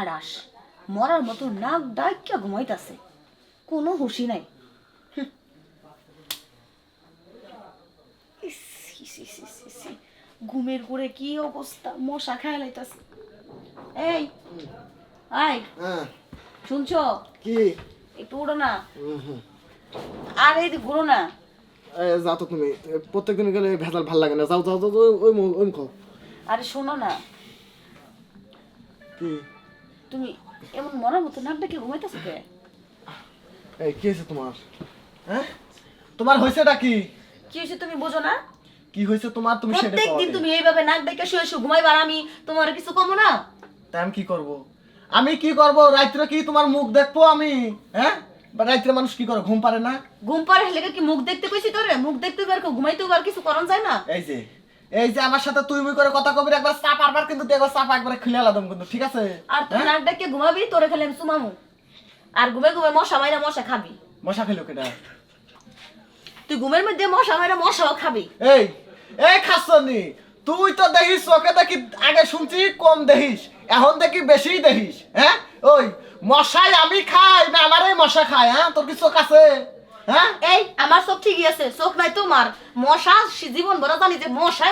আড়াস মরার মতো নাক ডাইকা ঘুমাইতাছে। কোনো হুশি নাই। ঘুমের করে কি অবস্থা? মশা খায় লাইতাছে। এই আই হ্যাঁ। শুনছো? কি? একটু উড়ো না। আর এই ঘুরো না। যাও তো তুমি। প্রত্যেকদিন গেলে ভেজাল ভালো লাগে না। যাও যাও যাও ওই ওই খাও আরে শোনো না। কি? তুমি এমন মরার মতো নাক ডাকে ঘুমাইতেছো কে? এই কি হয়েছে তোমার? হ্যাঁ? তোমার হয়েছেটা কি? কি হয়েছে তুমি বোঝো না? কি হয়েছে তোমার? তুমি সেটা প্রত্যেক কও দিন আগে। তুমি এইভাবে নাক ডাকে শুয়ে শুয়ে ঘুমাইবার আমি তোমার কিছু কমো না? তাই আমি কি করব? আমি কি করব? রাত্রে কি তোমার মুখ দেখব আমি? হ্যাঁ? বা রাত্রে মানুষ কি করে ঘুম পারে না? ঘুম পারে হেলে কি মুখ দেখতে কইছি তোরে? মুখ দেখতে পার ঘুমাইতে আর কিছু করন যায় না। এই যে এই যে আমার সাথে তুই মুই করে কথা কবি একবার চাপ আরবার কিন্তু একবার চাপ একবার খুলে আলাদম কিন্তু ঠিক আছে? আর তুই হ্যাঁ? নাক ডাকে ঘুমাবি তোরে খালি আমি চুমামু। আর ঘুমে ঘুমে মশা মাইরা মশা খাবি। মশা খেলো কেটা তুই ঘুমের মধ্যে মশা মাইরা মশাও খাবি। এই এই খাসনি তুই তো দেখিস চোখে দেখি আগে শুনছি কম দেখিস এখন দেখি বেশি দেখিস হ্যাঁ? ওই মশাই আমি খাই না আমারই মশা খায় হ্যাঁ? তোর কি চোখ আছে? হ্যাঁ? এই আমার চোখ ঠিকই আছে চোখ নাই তোমার। মশা জীবন ভরা জানি যে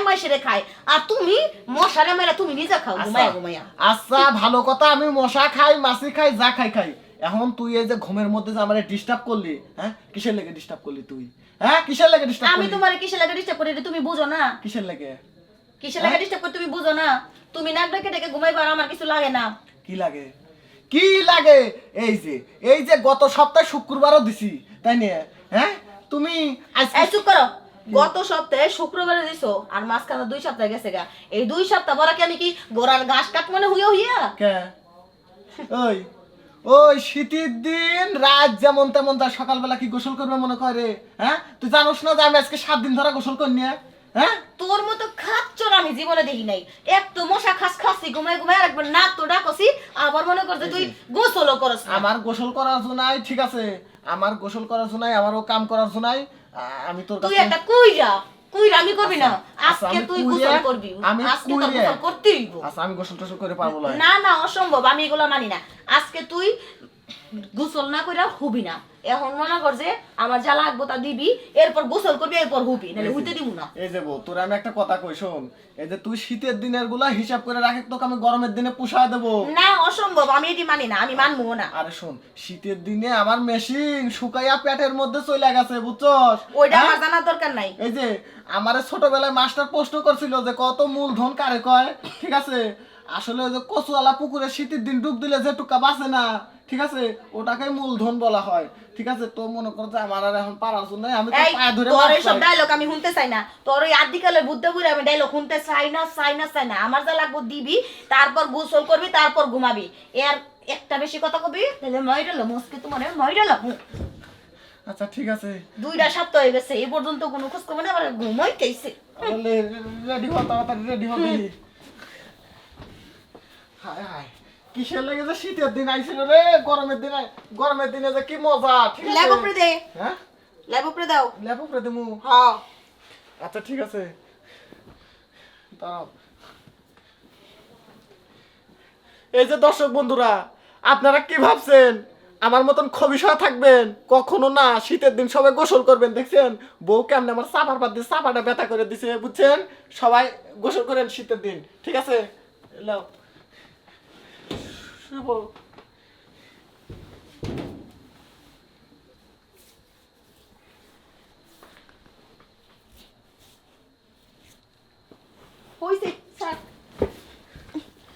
মাইসেরে খায়। আর তুমি মশারে মেরে তুমি নিজে খাও ঘুমাইয়া আচ্ছা ভালো কথা আমি মশা খাই মাছি খাই যা খাই খাই। এখন তুই এই যে ঘুমের মধ্যে যে আমার ডিস্টার্ব করলি হ্যাঁ? কিসের লেগে ডিস্টার্ব করলি তুই? হ্যাঁ? কিসের লেগে ডিস্টার্ব আমি করলি? তোমার কিসে লাগে ডিস্টার্ব করি তুমি বুঝো না। কিসের লেগে? কিসে লাগে ডিস্টার্ব করি তুমি বুঝো না। তুমি নাক ডাকে ডেকে আমার কিছু লাগে না। কি লাগে? কি লাগে? এই যে এই যে গত সপ্তাহে শুক্রবারও দিছি। তাই নিয়ে হ্যাঁ? তুমি আজকে চুপ করো। গত সপ্তাহে শুক্রবারে দিছো আর মাঝখানে দুই সপ্তাহ গেছে গা। এই দুই সপ্তাহ বড় কি আমি কি গোড়ার ঘাস কাট মানে হইয়া হইয়া? কে? ওই ওই শীতের দিন রাত যেমন তেমন তার সকালবেলা কি গোসল করবে মনে করে হ্যাঁ? তুই জানোস না যে আমি আজকে সাত দিন ধরে গোসল করি না হ্যাঁ? তোর মতো খাচ্চর আমি জীবনে দেখি নাই। এক তো মশা খাস খাসি ঘুমাই ঘুমাই আর একবার নাক তো ডাকসি আবার মনে করছে তুই গোসলও করস না। আমার গোসল করার জন্যই ঠিক আছে। আমার গোসল করার জন্যই আমারও কাম করার শোনায় আমি তোর তুই একটা কই যা কই আমি করবি না। আচ্ছা, আজকে তুই গোসল করবি। আমি আজকে তো গোসল করতেই। আচ্ছা আমি গোসল টোসল করে পারব না না না অসম্ভব আমি এগুলো মানি না। আজকে তুই গোসল না কইরা হুবি না। এখন মনে কর যে আমার যা লাগবো তা দিবি এরপর গোসল করবি এরপর হুবি নাহলে হইতে দিব না। এই যে বউ তোর আমি একটা কথা কই শোন এই যে তুই শীতের দিনেরগুলা হিসাব করে রাখে তোকে আমি গরমের দিনে পোষায় দেবো। না অসম্ভব আমি এটি মানি না আমি মানবো না। আরে শোন শীতের দিনে আমার মেশিন শুকাইয়া পেটের মধ্যে চলে গেছে বুঝছস? ওইটা হ্যাঁ? আমার জানার দরকার নাই। এই যে আমার ছোটবেলায় মাস্টার প্রশ্ন করছিল যে কত মূলধন কারে কয় ঠিক আছে? আসলে ওই যে কচুয়ালা পুকুরে শীতের দিন ডুব দিলে যে টুকা বাঁচে না ঠিক আছে ওটাকে মূলধন বলা হয় ঠিক আছে তো মনে কর যে আমার আর এখন পারার জন্য আমি তো পায়ে ধরে তোর এইসব ডায়লগ আমি শুনতে চাই না তোর ওই আদিকালের বুদ্ধ বুড়ি আমি ডায়লগ শুনতে চাই না চাই না চাই না আমার যা লাগবো দিবি তারপর গোসল করবি তারপর ঘুমাবি এর একটা বেশি কথা কবি তাহলে ময়ডাল মুসকে তোমার ময়ডাল আচ্ছা ঠিক আছে দুইটা সপ্তাহ হয়ে গেছে এই পর্যন্ত কোনো খোঁজ খবর নেই আমার ঘুমাইতেইছে রেডি হ তাড়াতাড়ি রেডি হবি হায় হায় কিসের লেগে যে শীতের দিন আইছিল রে? গরমের দিন গরমের দিনে যে কি মজা ঠিক আছে? ল্যাব উপরে দে। হ্যাঁ? ল্যাব উপরে দাও। ল্যাপ উপরে দিমু? হ্যাঁ। আচ্ছা ঠিক আছে। দাঁড়াও। এই যে দর্শক বন্ধুরা আপনারা কি ভাবছেন? আমার মতন খবিসা থাকবেন? কখনো না শীতের দিন সবাই গোসল করবেন দেখছেন? বউ কেমন আমার চাপার পাত দিয়ে চাপাটা ব্যথা করে দিছে বুঝছেন? সবাই গোসল করেন শীতের দিন ঠিক আছে? লাও শুয়ে পড়ো।